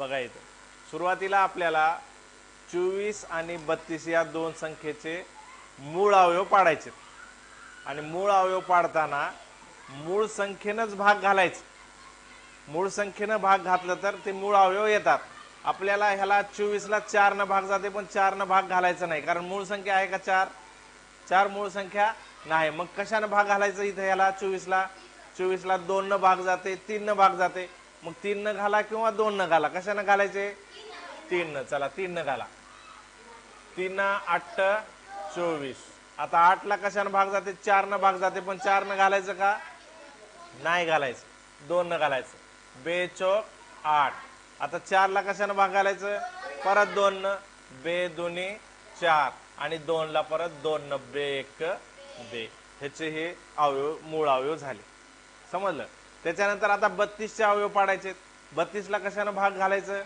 बघा इथं. सुरुवातीला आपल्याला चोवीस आणि बत्तीस या दोन संख्येचे मूळ अवयव पाडायचे. आणि मूळ अवयव पाडताना मूळ संख्येनंच भाग घालायचं. मूळ संख्येनं भाग घातलं तर ते मूळ अवयव येतात. आपल्याला ह्याला चोवीसला चारनं भाग जाते पण चारनं भाग घालायचा नाही. कारण मूळ संख्या आहे का चार? चार मूळ संख्या नाही. मग कशानं भाग घालायचं इथं ह्याला? चोवीसला. चोवीसला दोननं भाग जाते तीननं भाग जाते. मग तीननं घाला किंवा दोननं घाला कशानं घालायचे? तीननं चला तीन न घाला. तीन आठ चोवीस. आता आठला कशानं भाग जाते? चारनं भाग जाते पण चारनं घालायचं का? नाही घालायचं. दोननं घालायचं. बे चौक आठ. आता चारला कशानं भाग घालायचं? परत दोननं बे दोन्ही चार. आणि दोनला परत दोन बे एक बे. ह्याचे हे अवयव मूळ अवयव झाले. समजलं? त्याच्यानंतर आता बत्तीसचे अवयव पाडायचे बत्तीसला कशानं भाग घालायचं?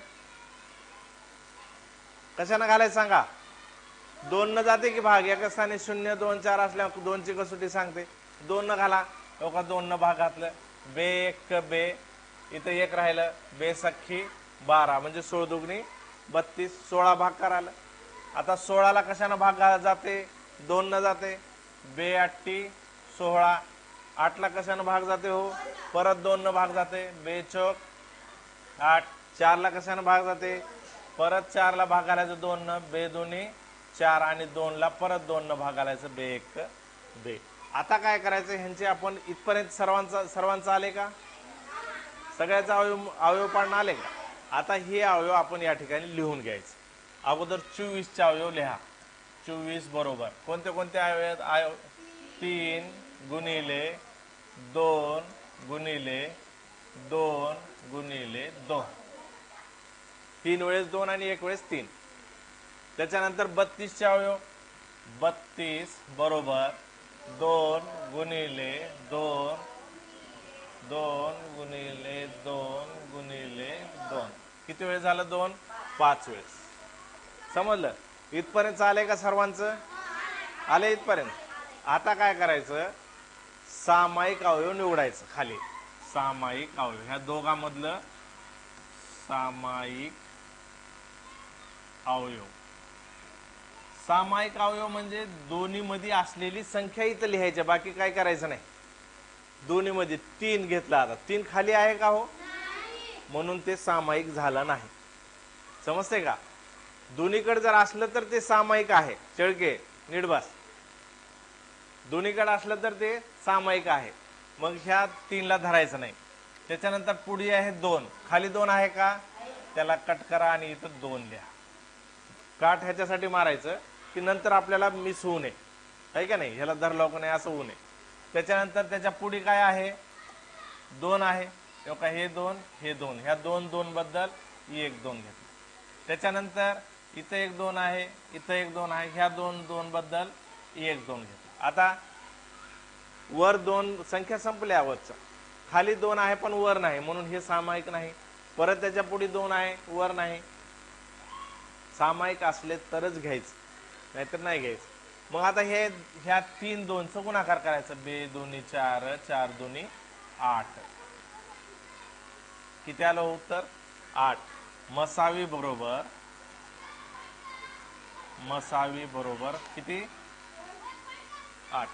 कशानं घालायचं सांगा? दोन न जाते की भाग? एका स्थानी शून्य दोन चार असल्या दोनची कसोटी सांगते. दोन न घाला. हो का दोन न भाग घातलं. बे एक बे. इथं एक राहिलं. बे सख्खी बारा. म्हणजे सोळ दुगणी बत्तीस सोळा भाग करायला. आता सोळाला कशानं भाग घाला जाते? दोन न जाते. बे अठ्ठी सोळा आठला कशानं भाग जाते हो. परत दोननं भाग जाते. बे चौक आठ चारला कशानं भाग जाते. परत चारला भाग घालायचं दोननं. न बे दोन्ही चार आणि दोनला परत दोननं भाग घालायचं. बे एक बे. आता काय करायचं? ह्यांचे आपण इथपर्यंत सर्वांचा सर्वांचं आले का? सगळ्याचा अवयव अवयव पाडणं आले का? आता हे अवयव आपण या ठिकाणी लिहून घ्यायचं. अगोदर चोवीसचे अवयव लिहा. चोवीस बरोबर. कोणते कोणते अवयव आहेत? तीन गुणिले दोन गुणिले दोन गुणिले दोन. तीन वेळेस दोन आणि एक वेळेस तीन. त्याच्यानंतर बत्तीसचे अवयव हो. बत्तीस बरोबर दोन गुणिले दोन दोन गुणिले दोन गुणिले दोन. किती वेळ झालं दोन? पाच वेळेस. समजलं? इथपर्यंत आले का सर्वांचं? आले इथपर्यंत. आता काय करायचं? सामायिक अवयव निवडायचं खाली. सामायिक अवयव. ह्या दोघांमधलं सामायिक अवयव. सामायिक अवयव म्हणजे दोन्ही मध्ये असलेली संख्या इथं लिहायच्या बाकी काय करायचं नाही. दोन्ही मध्ये तीन घेतला आता. तीन खाली आहे का हो? म्हणून ते सामायिक झालं नाही. समजते का? दोन्हीकडे जर असलं तर ते सामायिक आहे. चळके निडबास दोन्हीकडे असलं तर ते सामायिक आहे. मग ह्या तीनला धरायचं नाही. त्याच्यानंतर पुढे आहे दोन. खाली दोन आहे का? त्याला कट करा आणि इथं दोन लिहा काठ ह्याच्यासाठी मारायचं की नंतर आपल्याला मिस होऊ नये. आहे का नाही? ह्याला धरलो का नाही असं होऊ नये. त्याच्यानंतर त्याच्या पुढे काय आहे? दोन आहे. का हे दोन हे दोन. ह्या दोन दोन बद्दल एक दोन घेतलं. त्याच्यानंतर इथं एक दोन आहे. इथं एक दोन आहे. ह्या दोन दोन बद्दल एक दोन घेतलं. आता वर दोन संख्या संपल्या वरच्या खाली दोन आहे पण वर नाही म्हणून हे सामायिक नाही. परत त्याच्या पुढे दोन आहे वर नाही. सामायिक असले तरच घ्यायचं नाहीतर नाही घ्यायचं. मग आता हे ह्या तीन दोनचं गुणाकार करायचं. बे दोन्ही चार चार दोन्ही आठ. किती आलं उत्तर? आठ. मसावी बरोबर. मसावी बरोबर किती? आठ.